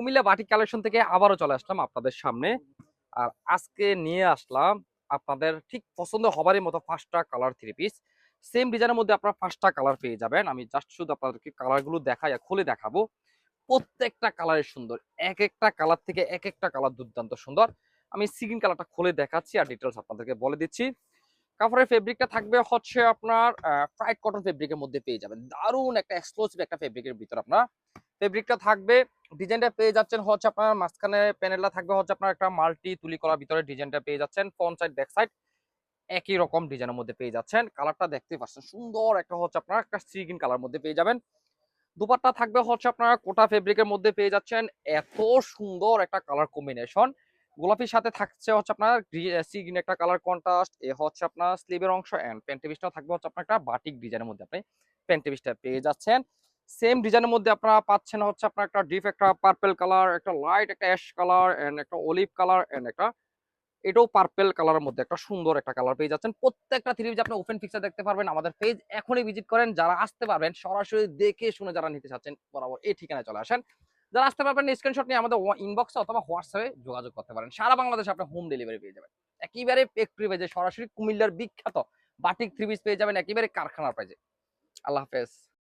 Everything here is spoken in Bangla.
কুমিল্লা বাটিক কালেকশন থেকে আবারও চলে আসলাম আপনাদের সামনে। আর আজকে নিয়ে আসলাম আপনাদের ঠিক পছন্দ হবারই মতো পাঁচটা কালার থ্রি পিস সেম ডিজাইনের মধ্যে আপনারা পাঁচটা কালার পেয়ে যাবেন। আমি জাস্ট শুধু আপনাদেরকে কালারগুলো দেখাই খুলে দেখাবো। প্রত্যেকটা কালারের সুন্দর। এক একটা কালার থেকে এক একটা কালার দুর্দান্ত সুন্দর। আমি সিগিন কালারটা খুলে দেখাচ্ছি আর ডিটেলস আপনাদেরকে বলে দিচ্ছি। কাপড়ের ফেব্রিকটা থাকবে হচ্ছে আপনার ফ্রাইড কটন ফেব্রিকের মধ্যে পেয়ে যাবেন। দারুণ একটা এক্সক্লুসিভ একটা ফেব্রিকের ভিতর আপনার। ফেব্রিকটা থাকবে ডিজাইনটা পেয়ে যাচ্ছেন হচ্ছে আপনার মাঝখানে প্যানেলটা থাকবে হচ্ছে আপনার একটা মাল্টি তুলি করার ভিতরে ডিজাইনটা পেয়ে যাচ্ছেন ফ্রন্ট সাইড ব্যাক সাইড একই রকম ডিজাইনের মধ্যে পেয়ে যাচ্ছেন। কালারটা দেখতে পাচ্ছেন সুন্দর একটা হচ্ছে আপনার একটা স্ট্রিগিন কালার মধ্যে পেয়ে যাবেন। দুপাট্টা থাকবে হচ্ছে আপনার কোটা ফেব্রিকের মধ্যে পেয়ে যাচ্ছেন। এত সুন্দর একটা কালার কম্বিনেশন গোলাপির সাথে থাকছে হচ্ছে আপনার সিগিন একটা কালার কন্ট্রাস্ট এ হচ্ছে আপনার স্লিভের অংশ এন্ড প্যান্টিভিসটা থাকবে হচ্ছে আপনার একটা বাটিক ডিজাইনের মধ্যে আপনি প্যান্টিভিসটা পেয়ে যাচ্ছেন। সেম ডিজাইনের মধ্যে আপনারা পাচ্ছেন হচ্ছে আপনার একটা ডিপ একটা পার্পেল কালার একটা লাইট একটা অ্যাশ কালার এন্ড একটা অলিভ কালার এন্ড একটা এটাও পার্পেল কালারের মধ্যে একটা সুন্দর একটা কালার পেয়ে যাচ্ছেন। প্রত্যেকটা থ্রি আপনি ওপেন পিকচার দেখতে পারবেন। আমাদের পেজ এখনই ভিজিট করেন। যারা আসতে পারবেন, সরাসরি দেখে শুনে যারা নিতে চাচ্ছেন, বরাবর এই ঠিকানায় চলে আসেন। যারা আসতে পারবেন স্ক্রিনশট নিয়ে আমাদের ইনবক্সে অথবা হোয়াটসঅ্যাপে যোগাযোগ করতে পারেন। সারা বাংলাদেশে আপনি হোম ডেলিভারি পেয়ে যাবেন। একেবারে ফ্যাক্টরি পেজে সরাসরি কুমিল্লার বিখ্যাত বাটিক থ্রি পেয়ে যাবেন, একেবারে কারখানার পেজে আল্লাহ হাফেজ।